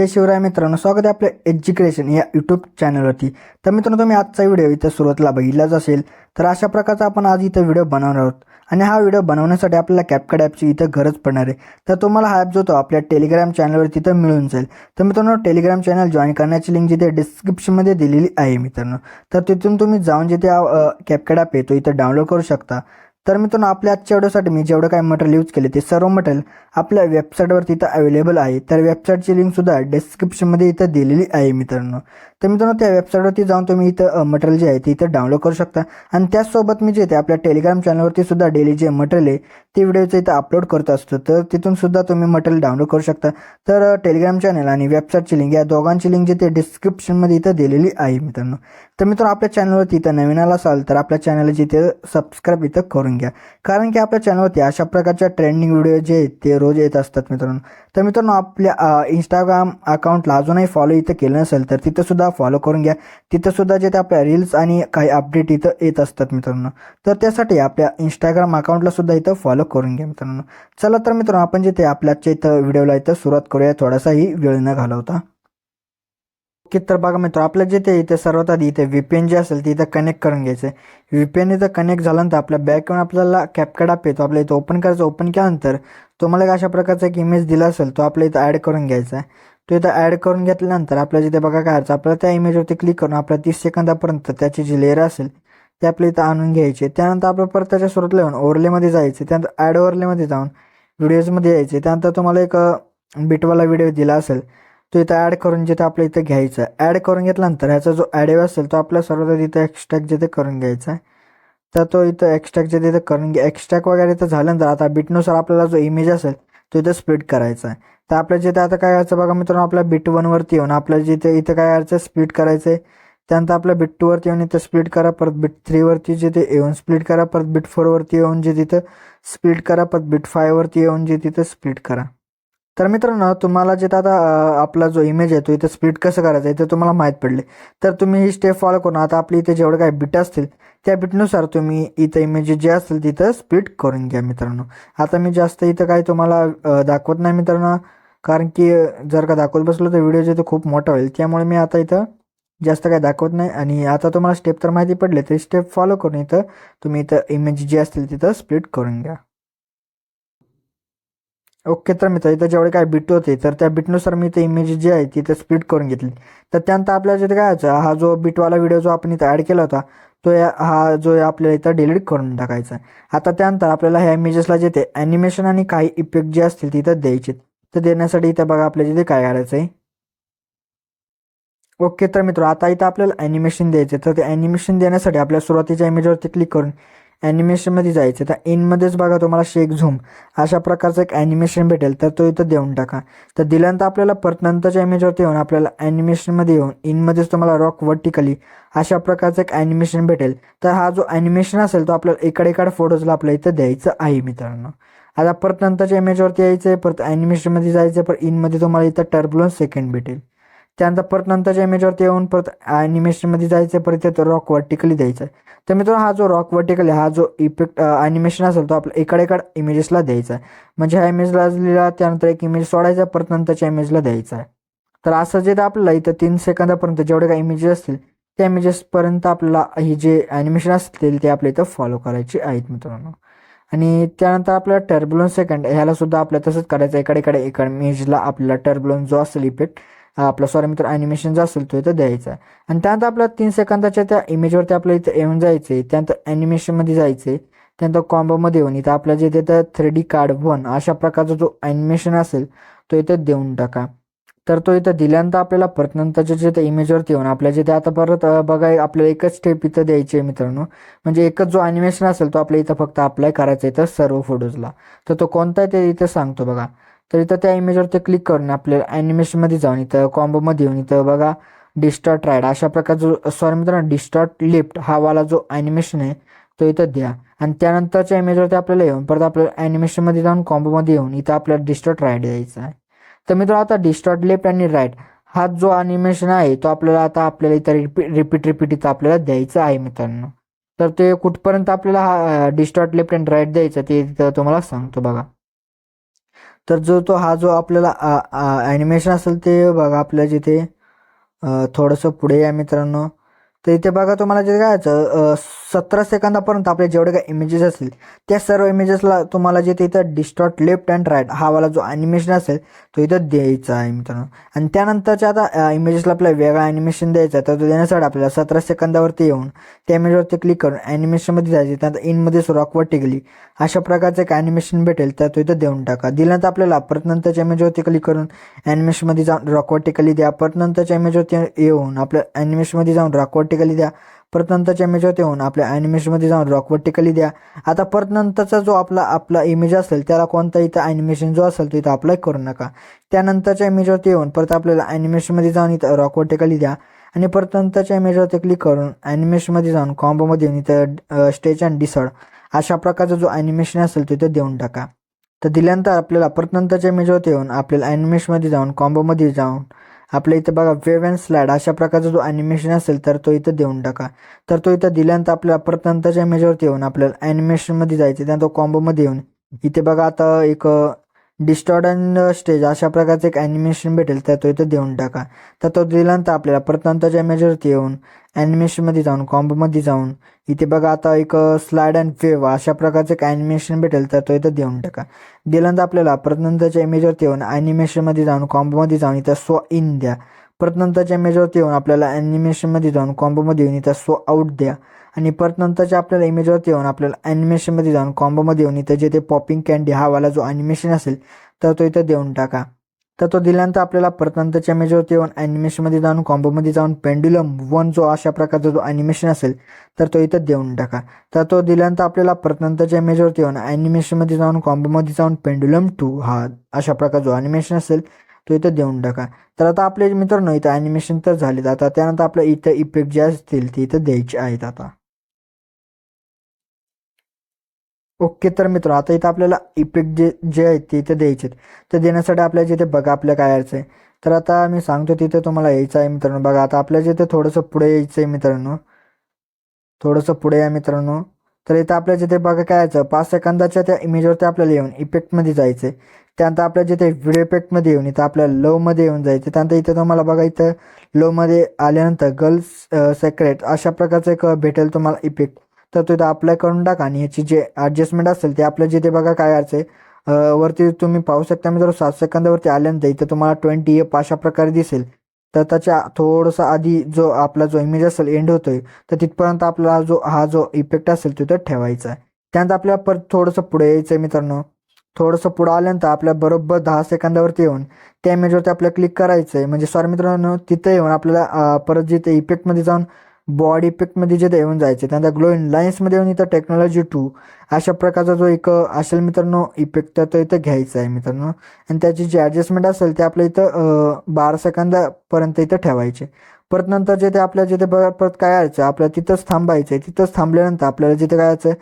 जय शिवराय मित्रांनो स्वागत आहे आपल्या एज्युकेशन या यूट्यूब चॅनलवरती तर मित्रांनो तुम्ही आजचा व्हिडिओ इथं सुरुवातीला बघितलाच असेल तर अशा प्रकारचा आपण आज इथं व्हिडिओ बनवणार आहोत. आणि हा व्हिडिओ बनवण्यासाठी आपल्याला कॅपकड ॲपची इथं गरज पडणार आहे. तर तुम्हाला हा ॲप जो तो आपल्या टेलिग्राम चॅनलवर तिथं मिळून जाईल. तर मित्रांनो टेलिग्राम चॅनल जॉईन करण्याची लिंक जिथे डिस्क्रिप्शनमध्ये दिलेली आहे मित्रांनो. तर तिथून तुम्ही जाऊन जिथे कॅपकड ॲप येतो इथं डाउनलोड करू शकता. तर मित्रांनो आपल्या आजच्या व्हिडिओसाठी मी जेवढं काही मटेरियल यूज केले ते सर्व मटेरियल आपल्या वेबसाईटवर तिथं अवेलेबल आहे. तर वेबसाईटची लिंकसुद्धा डिस्क्रिप्शनमध्ये इथं दिलेली आहे मित्रांनो. तर मित्रांनो त्या वेबसाईटवरती जाऊन तुम्ही इथं मटेरियल जे आहे ते इथं डाउनलोड करू शकता. आणि त्याचसोबत मी जे ते आपल्या टेलिग्राम चॅनलवरती सुद्धा डेली जे मटेरियल आहे ते व्हिडिओचं इथं अपलोड करत असतो. तर तिथून सुद्धा तुम्ही मटेरियल डाउनलोड करू शकता. तर टेलिग्राम चॅनल आणि वेबसाईटची लिंक या दोघांची लिंक जे ते डिस्क्रिप्शनमध्ये इथं दिलेली आहे मित्रांनो. तर मित्रांनो आपल्या चॅनलवरती इथं नवीन आला असाल तर आपल्या चॅनलची इथे सबस्क्राईब इथं करून घ्या. कारण की आपल्या चॅनलवरती अशा प्रकारच्या ट्रेंडिंग व्हिडिओ जे आहेत ते रोज येत असतात मित्रांनो. तर मित्रांनो आपल्या इंस्टाग्राम अकाउंटला अजूनही फॉलो इथं केलं नसेल तर तिथं सुद्धा फॉलो करून घ्या. तिथं सुद्धा जे ते आपल्या रील्स आणि काही अपडेट इथं येत असतात मित्रांनो. तर त्यासाठी आपल्या इंस्टाग्राम अकाउंटला सुद्धा इथं फॉलो करून घ्या मित्रांनो. चला तर मित्रांनो आपण जे ते आपल्याच्या इथं व्हिडिओला इथं सुरुवात करूया. थोडासाही वेळ न घालवता. ओके तर बघा मित्र आपलं जे ते इथे सर्वात आधी इथे व्ही पी एन जे असेल ते इथं कनेक्ट करून घ्यायचं. आहे व्ही पी एन इथं कनेक्ट झाल्यानंतर आपल्या बॅक येऊन आपल्याला कॅपकड ॲप येतो. आपल्या इथं ओपन करायचं ओपन केल्यानंतर तुम्हाला एक अशा प्रकारचा एक इमेज दिला असेल तो आपल्या इथं ॲड करून घ्यायचा आहे. तो इथं ॲड करून घेतल्यानंतर आपल्या जिथे बघा काय करायचं आपल्याला त्या इमेजवरती क्लिक करून आपल्या तीस सेकंदापर्यंत त्याची जी लेअर असेल ते आपल्या इथं आणून घ्यायचे त्यानंतर आपलं परत त्याच्या सुरुवातला येऊन ओरलेमध्ये जायचे त्यानंतर ॲड ओरलेमध्ये जाऊन व्हिडिओजमध्ये यायचे त्यानंतर तुम्हाला एक बिटवाला व्हिडिओ दिला असेल. तो इथं ॲड करून जिथं आपल्या इथं घ्यायचा आहे. ॲड करून घेतल्यानंतर ह्याचा जो ॲडिओ असेल तो आपल्या सर्वात इथं एक्स्ट्रॅक्ट जिथे करून घ्यायचा आहे. तर तो इथं एक्स्ट्रॅक्ट जिथे करून घ्या एक्स्ट्रॅक्ट वगैरे इथं झाल्यानंतर आता बिटनुसार आपल्याला जो इमेज असेल तो इथं स्प्लिट करायचा आहे. तर आपल्या जिथे आता काय करायचं बघा मित्रांनो आपल्या बिट वनवरती येऊन आपल्या जिथे इथं काय करायचं स्प्लिट करायचं आहे त्यानंतर आपल्या बिट टूवरती येऊन इथं स्प्लिट करा परत बिट थ्रीवरती जिथे येऊन स्प्लिट करा परत बिट फोरवरती येऊन जे तिथं स्प्लिट करा परत बिट फायवरती येऊन जे तिथं स्प्लिट करा. तर मित्रांनो तुम्हाला जिथं आता आपला जो इमेज आहे तो इथं स्प्लिट कसं करायचं आहे ते तुम्हाला माहीत पडले. तर तुम्ही ही स्टेप फॉलो करून आता आपली इथे जेवढं काही बिट असतील त्या बिटनुसार तुम्ही इथं इमेज जे असतील तिथं स्प्लिट करून घ्या मित्रांनो. आता मी जास्त इथं काही तुम्हाला दाखवत नाही मित्रांनो कारण की जर का दाखवत बसलो तर व्हिडिओ जे खूप मोठा होईल. त्यामुळे मी आता इथं जास्त काही दाखवत नाही. आणि आता तुम्हाला स्टेप तर माहिती पडले तरी स्टेप फॉलो करून इथं तुम्ही इथं इमेज जे असतील तिथं स्प्लिट करून घ्या. ओके तर मित्र इथं जेवढे काय बिट होते तर त्या बिटनुसार मी ते इमेज जे आहे तिथे स्प्लिट करून घेतली. तर त्यानंतर आपल्याला तिथे काय हा जो बिटवाला व्हिडिओ जो आपण इथं ॲड केला होता तो या हा जो आपल्याला इथं डिलीट करून टाकायचा आहे. आता त्यानंतर आपल्याला ह्या इमेजेसला जे ते ॲनिमेशन आणि काही इफेक्ट जे असतील तिथं द्यायचे तर देण्यासाठी इथं बघा आपल्या तिथे काय करायचं आहे. ओके तर मित्र आता इथं आपल्याला ॲनिमेशन द्यायचं तर ते ॲनिमेशन देण्यासाठी आपल्या सुरुवातीच्या इमेजवरती क्लिक करून ॲनिमेशनमध्ये जायचं. तर इनमध्येच बघा तुम्हाला शेक झूम अशा प्रकारचं एक ॲनिमेशन भेटेल. तर तो इथं देऊन टाका. तर दिल्यानंतर आपल्याला परत नंतरच्या इमेजवरती येऊन आपल्याला ॲनिमेशनमध्ये येऊन इनमध्येच तुम्हाला रॉक वर्टिकली अशा प्रकारचं एक ॲनिमेशन भेटेल. तर हा जो ॲनिमेशन असेल तो आपल्याला इकडे इकडे फोटोजला आपल्या इथं द्यायचं आहे मित्रांनो. आता परत नंतरच्या इमेजवरती यायचं आहे परत ॲनिमेशनमध्ये जायचं आहे परत इनमध्ये तुम्हाला इथं टर्बुलन्स सेकंड भेटेल. त्यानंतर परत नंतरच्या इमेजवरती येऊन परत ॲनिमेशनमध्ये जायचं परत इथं रॉक वर्टिकली द्यायचं आहे. तर मित्रांनो हा जो रॉक वर्टिकल हा जो इफेक्ट ॲनिमेशन असेल तो आपल्या इकडे इकडे इमेजेसला द्यायचा आहे. म्हणजे ह्या इमेजला लिहिला त्यानंतर एक इमेज सोडायचा परत नंतरच्या इमेजला द्यायचा आहे. तर असं जे आपल्याला इथं तीन सेकंदापर्यंत जेवढे काही इमेजेस असतील त्या इमेजेसपर्यंत आपल्याला ही जे ॲनिमेशन असतील ते आपल्या इथं फॉलो करायचे आहेत मित्रांनो. आणि त्यानंतर आपल्याला टर्बुलन सेकंड ह्याला सुद्धा आपल्याला तसंच करायचं इकडे इकडे एका इमेजला आपल्याला टर्बुलन जो असेल इफेक्ट आपला सॉरी मित्र ॲनिमेशन जो असेल तो इथं द्यायचा आहे. आणि त्यानंतर आपल्या तीन सेकंदाच्या त्या इमेजवरती आपल्या इथं येऊन जायचं आहे त्यानंतर ॲनिमेशनमध्ये जायचं आहे त्यानंतर कॉम्बोमध्ये येऊन इथं आपल्या जे तिथं थ्री डी कार्ड वन अशा प्रकारचा जो ॲनिमेशन असेल तो इथं देऊन टाका. तर तो इथं दिल्यानंतर आपल्याला परत नंतरच्या जे त्या इमेजवरती येऊन आपल्या जिथे आता परत बघा आपल्याला एकच स्टेप इथं द्यायची आहे मित्रांनो. म्हणजे एकच जो ॲनिमेशन असेल तो आपल्या इथं फक्त अप्लाय करायचा इथं सर्व फोटोजला तर तो कोणता आहे ते इथं सांगतो बघा. तर इथं त्या इमेजवरती क्लिक करून आपल्याला ॲनिमेशनमध्ये जाऊन इथं कॉम्बोमध्ये येऊन इथं बघा डिस्टॉर्ट राईड अशा प्रकारचा सॉरी मित्रांनो डिस्टॉर्ट लिफ्ट हा वाला जो ॲनिमेशन आहे तो इथं द्या. आणि त्यानंतरच्या इमेजवरती आपल्याला येऊन परत आपल्याला ॲनिमेशनमध्ये जाऊन कॉम्बोमध्ये येऊन इथं आपल्याला डिस्टॉर्ट राईड द्यायचा आहे. तर मित्रांनो आता डिस्टॉर्ट लेफ्ट आणि राईट हा जो ॲनिमेशन आहे तो आपल्याला आता आपल्याला इथं रिपीट रिपीट रिपीट इथं आपल्याला द्यायचं आहे मित्रांनो. तर ते कुठपर्यंत आपल्याला हा डिस्टॉर्ट लेफ्ट अँड राईट द्यायचं ते तुम्हाला सांगतो बघा. तर जो तो हा जो आपल्याला ॲनिमेशन असेल ते बघा आपल्या जिथे थोडंसं पुढे या मित्रांनो. तर इथे बघा तुम्हाला जे काय सतरा सेकंदापर्यंत आपले जेवढे काय इमेजेस असतील त्या सर्व इमेजेसला तुम्हाला जिथे इथं डिस्टॉर्ट लेफ्ट अँड राईट हा वाला जो ॲनिमेशन असेल तो इथं द्यायचा आहे मित्रांनो. आणि त्यानंतरच्या आता इमेजेसला आपल्याला वेगळा ॲनिमेशन द्यायचा आहे तर तो देण्यासाठी आपल्याला सतरा सेकंदावरती येऊन त्या इमेजवरती क्लिक करून ॲनिमेशनमध्ये जायचे त्यानंतर इनमध्ये रॉकवर टिकली. अशा प्रकारचं एक ॲनिमेशन भेटेल तर तो इथं देऊन टाका. दिल्यानंतर आपल्याला परत नंतरच्या इमेजवरती क्लिक करून ॲनिमेशनमध्ये जाऊन रॉकवर्टिकली द्या. परत नंतरच्या इमेजवरती येऊन आपल्या ॲनिमेशनमध्ये जाऊन रॉकवर्टिकली द्या. परत नंतरच्या इमेजवरती येऊन आपल्या ॲनिमेशनमध्ये जाऊन रॉकवर्टिकली द्या. आता परत नंतरचा जो आपला आपला इमेज असेल त्याला कोणता इथं ॲनिमेशन जो असेल तो इथं अप्लाय करू नका. त्यानंतरच्या इमेजवरती येऊन परत आपल्याला ॲनिमेशनमध्ये जाऊन इथं रॉकवर्टिकली द्या. आणि परत नंतरच्या इमेजवरती क्लिक करून ॲनिमेशनमध्ये जाऊन कॉम्बोमध्ये येऊन इथं स्टेच अँड डिसॉर्ड अशा प्रकारचा जो ॲनिमेशन असेल तिथे देऊन टाका. तर दिल्यानंतर आपल्याला परत नंतरच्या इमेजवरती येऊन आपल्याला ॲनिमेशनमध्ये जाऊन कॉम्बोमध्ये जाऊन आपल्या इथं बघा वेव अँड स्लॅड अशा प्रकारचा जो ॲनिमेशन असेल तर तो इथं देऊन टाका. तर तो इथं दिल्यानंतर आपल्याला परत नंतरच्या इमेजवरती येऊन आपल्याला ॲनिमेशनमध्ये जायचं त्यानंतर कॉम्बोमध्ये येऊन इथे बघा आता एक डिस्टॉर्ट अँड स्टेज अशा प्रकारचं एक ॲनिमेशन uh, भेटेल तर तो इथं देऊन टाका. तर तो दिल्यानंतर आपल्याला परत नंतरच्या इमेजवरती येऊन ॲनिमेशनमध्ये जाऊन कॉम्बोमध्ये जाऊन इथे बघा आता एक स्लाइड अँड वेव अशा प्रकारचं एक ॲनिमेशन भेटेल तर तो इथं देऊन टाका. दिल्यानंतर आपल्याला परत नंतरच्या इमेजवरती येऊन ॲनिमेशनमध्ये जाऊन कॉम्बोमध्ये जाऊन इथं सो इन द्या. परत नंतरच्या इमेजवरती येऊन आपल्याला ॲनिमेशनमध्ये जाऊन कॉम्बोमध्ये येऊन इथं सो आउट द्या. आणि परत नंतरच्या आपल्याला इमेजवरती येऊन आपल्याला ॲनिमेशनमध्ये जाऊन कॉम्बोमध्ये येऊन इथं जे ते पॉपिंग कॅन्डी हा वाला जो ॲनिमेशन असेल तर तो इथं देऊन टाका. तर तो दिल्यानंतर आपल्याला परत नंतरच्या इमेजवरती येऊन ॲनिमेशनमध्ये जाऊन कॉम्बोमध्ये जाऊन पेंडुलम वन जो अशा प्रकारचा जो ॲनिमेशन असेल तर तो इथं देऊन टाका. तर तो दिल्यानंतर आपल्याला परत नंतरच्या इमेजवरती येऊन ॲनिमेशनमध्ये जाऊन कॉम्बोमध्ये जाऊन पेंडुलम टू हा अशा प्रकार जो ॲनिमेशन असेल तो इथं देऊन टाका. तर आता आपले मित्रांनो इथं ॲनिमेशन तर झालेत. आता त्यानंतर आपल्या इथं इफेक्ट जे असतील ते इथं द्यायचे आहेत आता. ओके तर मित्र आता इथं आपल्याला इफेक्ट जे जे आहेत ते इथं द्यायचे आहेत. तर देण्यासाठी आपल्या जिथे बघा आपल्या काय यायचं आहे. तर आता मी सांगतो तिथे तुम्हाला यायचं आहे मित्रांनो. बघा आता आपल्या जिथे थोडंसं पुढे यायचं आहे मित्रांनो. थोडंसं पुढे या मित्रांनो. तर इथं आपल्या जिथे बघा काय यायचं? पाच सेकंदाच्या त्या इमेजवरती आपल्याला येऊन इफेक्टमध्ये जायचं आहे त्यानंतर आपल्या जिथे व्हिडिओ इफेक्टमध्ये येऊन इथं आपल्या लवमध्ये येऊन जायचं. त्यानंतर इथं तुम्हाला बघा इथं लवमध्ये आल्यानंतर गर्ल्स सेक्रेट अशा प्रकारचं एक भेटेल तुम्हाला इफेक्ट तर तो इथं अप्लाय करून टाका आणि ह्याची जे ॲडजस्टमेंट असेल ते आपल्या जिथे बघा काय यायचं आहे वरती तुम्ही पाहू शकता. मित्र सात सेकंदावरती आल्यानंतर इथं तुम्हाला ट्वेंटी एप अशा प्रकारे दिसेल. तर त्याच्या थोडंसं आधी जो आपला जो इमेज असेल एंड होतोय तर तिथपर्यंत आपला जो हा जो इफेक्ट असेल तो ठेवायचा आहे. त्यानंतर आपल्याला परत थोडंसं पुढे यायचं आहे मित्रांनो. थोडंसं पुढं आल्यानंतर आपल्या बरोबर दहा सेकंदावरती येऊन त्या इमेजवरती आपल्याला क्लिक करायचं आहे म्हणजे सॉरी मित्रांनो तिथं येऊन आपल्याला परत जिथे इफेक्टमध्ये जाऊन बॉडी इफेक्टमध्ये जिथे येऊन जायचे त्यानंतर ग्लो इन लाईन्समध्ये येऊन इथं टेक्नॉलॉजी टू अशा प्रकारचा जो एक असेल मित्रांनो इफेक्ट तर तो इथं घ्यायचा आहे मित्रांनो. आणि त्याची जी ॲडजस्टमेंट असेल ते आपल्या इथं बारा सेकंदापर्यंत इथं ठेवायचे. परत नंतर जे ते आपल्या जिथे बघा परत काय यायचं? आपल्याला तिथंच थांबायचं आहे तिथंच थांबल्यानंतर आपल्याला जिथे काय यायचं?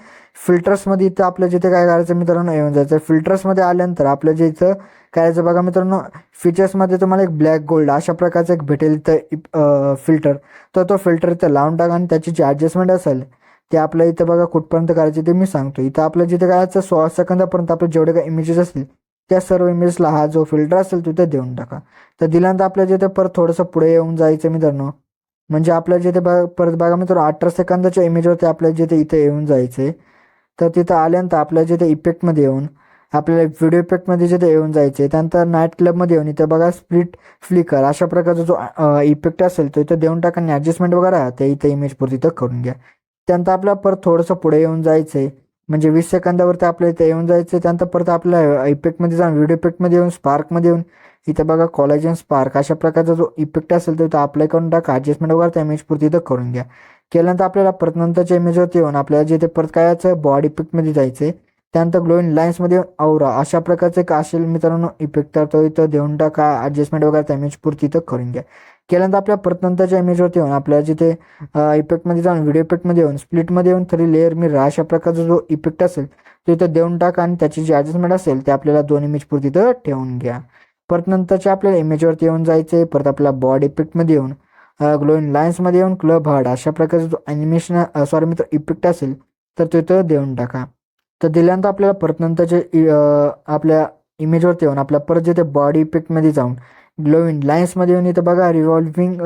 फिल्टर्समध्ये इथं आपल्या जिथे काय करायचं मित्रांनो? येऊन जायचं. फिल्टर्समध्ये आल्यानंतर आपल्या जे इथं काय यायचं बघा मित्रांनो? फीचर्समध्ये तुम्हाला एक ब्लॅक गोल्ड अशा प्रकारचं एक भेटेल इथं फिल्टर तर तो फिल्टर इथं लावून टाका आणि त्याची जी ॲडजस्टमेंट असेल ते आपल्या इथं बघा कुठपर्यंत करायचे ते मी सांगतो. इथं आपल्या जिथे काय सोळा सेकंदापर्यंत आपले जेवढे काय इमेजेस असतील त्या सर्व इमेजला हा जो फिल्टर असेल तो देऊन टाका. तर दिल्यानंतर आपल्या जिथे परत थोडंसं पुढे येऊन जायचं मित्रांनो म्हणजे आपल्या जिथे बघा परत बघा मित्र अठरा सेकंदाच्या इमेजवरती आपल्या जिथे इथे येऊन जायचं आहे तर तिथं आल्यानंतर आपल्या जिथे इफेक्टमध्ये येऊन आपल्याला व्हिडिओ इफेक्टमध्ये जिथे येऊन जायचे त्यानंतर नाईट क्लबमध्ये येऊन इथे बघा स्प्लिट फ्लिकर अशा प्रकारचा जो इफेक्ट असेल तो इथं देऊन टाका आणि ॲडजस्टमेंट वगैरे ते इथे इमेजपुरती इथं करून घ्या. त्यानंतर आपल्याला परत थोडंसं पुढे येऊन जायचं आहे म्हणजे वीस सेकंदावरती आपल्या इथे येऊन जायचं त्यानंतर परत आपल्या इफेक्टमध्ये जाऊन व्हिडिओ इफेक्टमध्ये येऊन स्पार्कमध्ये येऊन इथं बघा कॉलेजन स्पार्क अशा प्रकारचा जो इफेक्ट असेल तो इथं अप्लाय करून टाका ॲडजस्टमेंट वगैरे त्या इमेजपुरती इथं करून घ्या. केल्यानंतर आपल्याला परत नंतरच्या इमेजवरती येऊन आपल्याला जिथे परत काय यायचं बॉडी इफेक्टमध्ये जायचं आहे त्यानंतर ग्लोईन लाईन्समध्ये औरा अशा प्रकारचे एक असेल मित्रांनो इफेक्ट तर तो इथं देऊन टाका. ॲडजस्टमेंट वगैरे त्या इमेजपुरती इथं करून घ्या. केल्यानंतर आपल्या परतनंतरच्या इमेजवरती येऊन आपल्या जिथे इफेक्टमध्ये जाऊन व्हिडिओ इफेक्टमध्ये येऊन स्प्लिटमध्ये येऊन थ्री लेअर मिरर अशा प्रकारचा जो इफेक्ट असेल तो इथं देऊन टाका आणि त्याची जी ॲडजस्टमेंट असेल ते आपल्याला दोन इमेजपुरती इथं ठेवून घ्या. परत नंतरच्या आपल्याला इमेजवरती येऊन जायचं आहे परत आपल्या बॉडी इफेक्टमध्ये येऊन ग्लोईन लाईन्समध्ये येऊन क्लब हार्ड अशा प्रकारचा जो ॲनिमेशन सॉरी मित्र इफेक्ट असेल तर तो इथं देऊन टाका. तर दिल्यानंतर आपल्याला परत नंतरच्या आपल्या इमेजवरती येऊन आपल्या परत जिथे बॉडी इफेक्टमध्ये जाऊन ग्लोविंग लाईन्समध्ये येऊन इथं बघा रिव्हॉल्विंग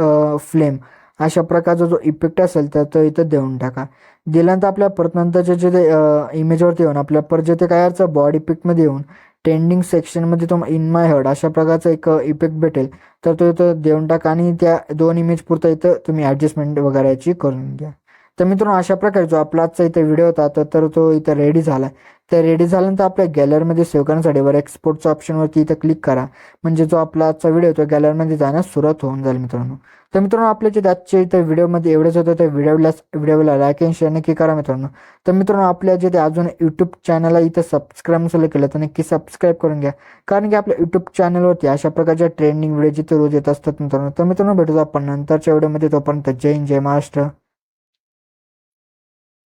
फ्लेम अशा प्रकारचा जो इफेक्ट असेल तर तो इथं देऊन टाका. दिल्यानंतर आपल्या परत नंतरच्या जिथे इमेजवरती येऊन आपल्या परत जिथे काय यायचं बॉडी इफेक्टमध्ये येऊन ट्रेंडिंग सेक्शनमध्ये तो इन माय हर्ड अशा प्रकारचा एक इफेक्ट भेटेल. तर तो इथं देऊन टाका आणि त्या दोन इमेज पुरता इथं तुम्ही ॲडजस्टमेंट वगैरे याची करून घ्या. तर मित्रांनो अशा प्रकारे जो आपला आजचा इथे व्हिडिओ होता तर तर तो इथं रेडी झाला तर रेडी झाल्यानंतर आपल्या गॅलरीमध्ये सेव्ह करण्यासाठी वर एक्सपोर्टच्या ऑप्शनवरती इथं क्लिक करा. म्हणजे जो आपला आजचा व्हिडिओ तो गॅलरीमध्ये जाण्यास सुरुवात होऊन जाईल मित्रांनो. तर मित्रांनो आपल्या जे आजच्या इथं व्हिडिओमध्ये एवढंच होतं ते व्हिडिओला व्हिडिओला लाईक अँड शेअर नक्की करा मित्रांनो. तर मित्रांनो आपल्या जे अजून यूट्यूब चॅनलला इथं सबस्क्राईब नसलं केलं तर नक्की सबस्क्राईब करून घ्या. कारण की आपल्या यूट्यूब चॅनलवरती अशा प्रकारच्या ट्रेंडिंग व्हिडिओ जिथे रोज येत असतात मित्रांनो तर मित्रांनो भेटूया आपण नंतरच्या व्हिडिओमध्ये तोपर्यंत जय हिंद जय महाराष्ट्र.